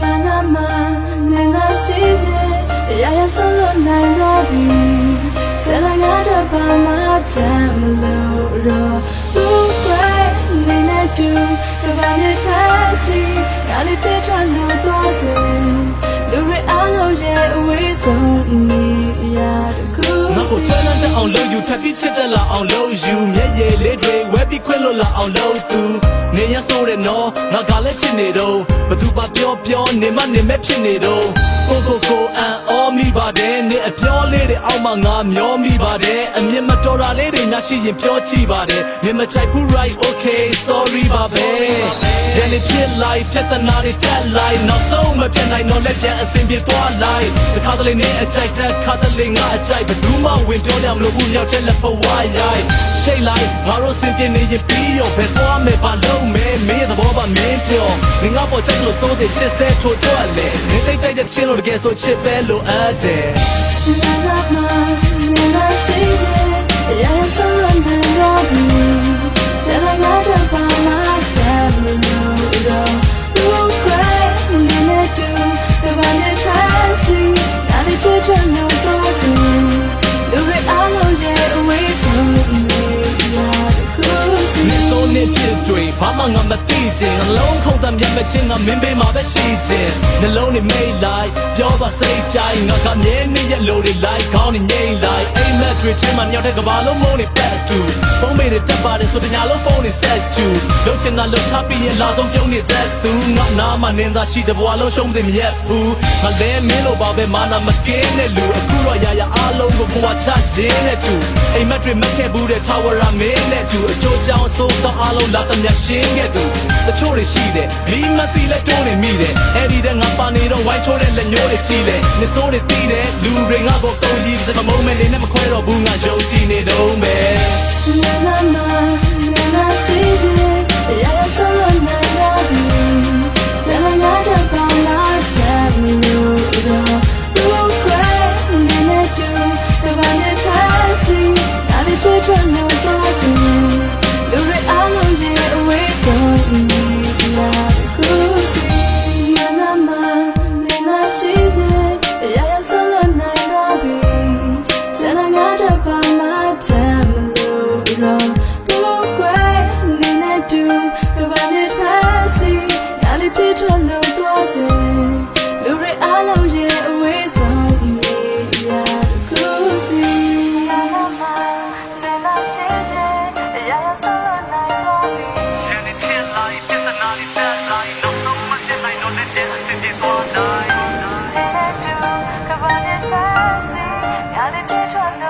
နာနာမနေငါရှိစေရရဆလို့နိုင်တော့ပြီကျန်ငါတော့ဘာမှတမ်းမလို့ရောဘူးပဲနေနေတူကဘာနဲ့ဖက်စီကလေးပြထွက်လို့တော့စေလူတွေအားလုံးရဲ့အဝေးဆုံးနေရာတခုငါကိုဆွဲလန်းတဲ့အောင်လို့ယူထပ်ပြီးချစ်တဲ့လာအောင်လို့ယူမျက်ရည်လေးတွေဝဲပြီးခွဲလို့လာအောင်လို့သူ နေရဆိုးတယ်နော်ငါကလည်းချစ်နေတော့ဘသူပါပြောပြောနေမနေမဲ့ဖြစ်နေတော့ကိုကိုကိုအန်အောမိပါတယ်နေအပြောလေးတွေအောက်မှာငါမျောမိပါတယ်အမြင်မတော်တာလေးတွေညာရှိရင်ပြောကြည့်ပါတယ်နေမချိုက်ဘူး right okay sorry ပါပဲ ရန်နေဖြစ်လိုက်ပြဿနာတွေတက်လိုက်နောက်ဆုံးမဖြစ်နိုင်တော့လက်ပြန်အစင်ပြေသွားလိုက်တစ်ခါတလေနဲ့အကြိုက်တက်ခါတလေငါအကြိုက်ဘယ်သူမှဝင်ပြောရမလို့ဘူးရောက်ချက်လက်ဖဝါရိုက်ရှိတ်လိုက်ငါတို့စင်ပြေနေရင်ပြီးရောဘယ်သွားမယ်ဘာလုပ်မယ်မင်းရဲ့သဘောပါမင်းပြောနေငါပေါ်ချက်လို့စိုးတဲ့ချစ်စဲထိုးတော့လေနေသိကြိုက်တဲ့ချင်းလို့တကယ်ဆိုချစ်ပဲလို့အပ်တယ် Never mind, never see it. Yeah, it's all I'm loving. Tell I got up တွေဘာမှငါမသိချင်အလုံးခုန်တမ်းမျက်မချင်းငါမင်းပေးမှာပဲရှိချင်နှလုံးနေမိတ်လိုက်ပြောပါစိတ်ကြိုင်ငါကမြဲနေရဲ့လိုတွေလိုက်ခေါင်းနေငိမ့်လိုက်အိမ်မက်တွေထဲမှာညောက်တဲ့ကဘာလုံးမုန်းနေပတ်တူဖုန်းမေးတွေတက်ပါတယ်ဆိုတညာလုံးဖုန်းနေဆက်ကျူလှုပ်ချင်တာလှုပ်ထားပြီးရင်လာဆုံးပြုံးနေတဲ့သူငါနာမနင်းသားရှိတဲ့ဘဝလုံးရှုံးတယ်မြက်ဘူးငါလဲမင်းလိုပါပဲမာနာမကင်းတဲ့လူအခုတော့ရာရာအားလုံးကိုဘဝချရင်းတဲ့သူ အိမ်မက်တွေမက်ခဲ့ဘူးတဲ့ tower ရမင်းတဲ့သူအကျိုးကြောင့်ဆိုတော့အားလုံးလာတမျက်ရှင်းခဲ့သူတချို့တွေရှိတယ်မီးမသိလဲတိုးနေမိတယ်အဲ့ဒီတဲ့ငါပါနေတော့ဝိုင်းချိုးတဲ့လက်ညိုးတွေချီလဲနေစိုးတွေတီးတယ်လူတွေငါကိုတုံးကြီးစမမုံမဲနေနဲ့မခွဲတော့ဘူးငါယုံကြည်နေတော့ပဲ Hallelujah.